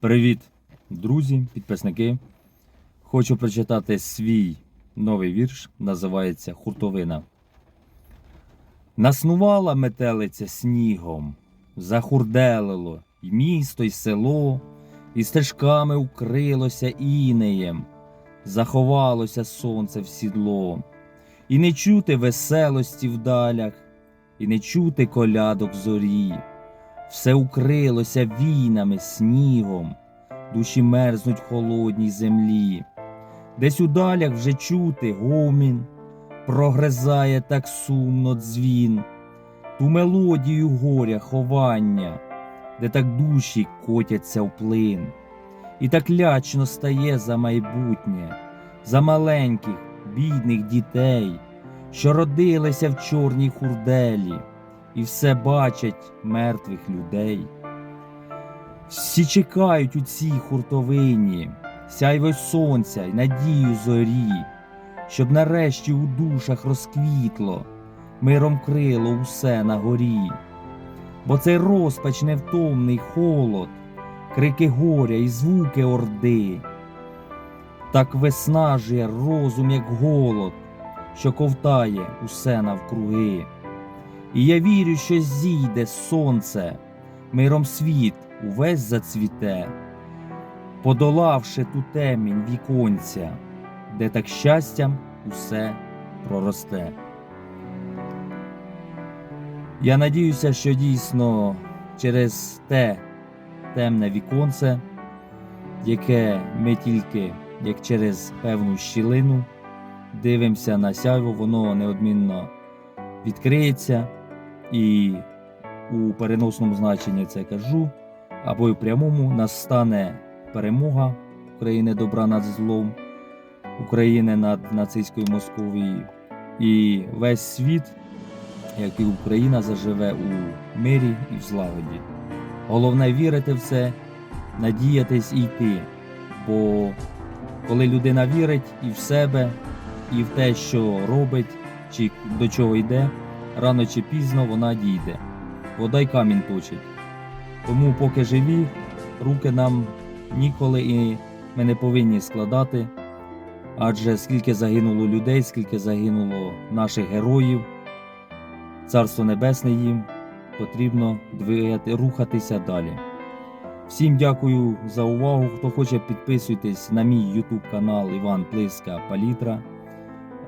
Привіт, друзі, підписники. Хочу прочитати свій новий вірш, називається Хуртовина. Наснувала метелиця снігом, захурделило й місто, й село, і стежками укрилося інеєм, заховалося сонце в сідло, і не чути веселості в далях, і не чути колядок зорі все укрилося війнами, снігом, душі мерзнуть в холодній землі, десь у далях вже чути гомін, прогризає так сумно дзвін, ту мелодію горя ховання, де так душі котяться в плин, і так лячно стає за майбутнє, за маленьких, бідних дітей, що родилися в чорній хурделі і все бачать мертвих людей. Всі чекають у цій хуртовині, сяйво сонця й надію зорі, щоб нарешті у душах розквітло, миром крило усе на горі. Бо цей розпач невтомний холод, крики горя і звуки орди, так виснажує розум, як голод, що ковтає усе навкруги. І я вірю, що зійде сонце, миром світ увесь зацвіте, подолавши ту темінь віконця, де так щастям усе проросте. Я надіюся, що дійсно через те темне віконце, яке ми тільки як через певну щілину дивимося на сяйво, воно неодмінно відкриється. І у переносному значенні це кажу, або й в прямому настане перемога України добра над злом, України над нацистською Московією. І весь світ, як і Україна, заживе у мирі і в злагоді. Головне вірити в це, надіятись і йти. Бо коли людина вірить і в себе, і в те, що робить, чи до чого йде, рано чи пізно вона дійде. Вода й камінь точить. Тому, поки живі, руки нам ніколи і ми не повинні складати. Адже скільки загинуло людей, скільки загинуло наших героїв, Царство Небесне їм потрібно двигати, рухатися далі. Всім дякую за увагу. Хто хоче, підписуйтесь на мій YouTube канал Іван Плиска Палітра.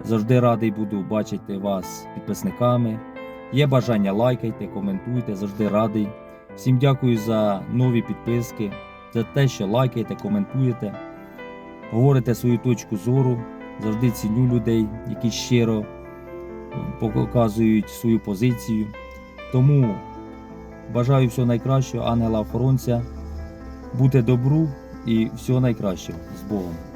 Завжди радий буду бачити вас підписниками. Є бажання лайкайте, коментуйте, завжди радий. Всім дякую за нові підписки, за те, що лайкаєте, коментуєте, говорите свою точку зору. Завжди ціню людей, які щиро показують свою позицію. Тому бажаю всього найкращого, ангела охоронця, бути добру і всього найкращого з Богом.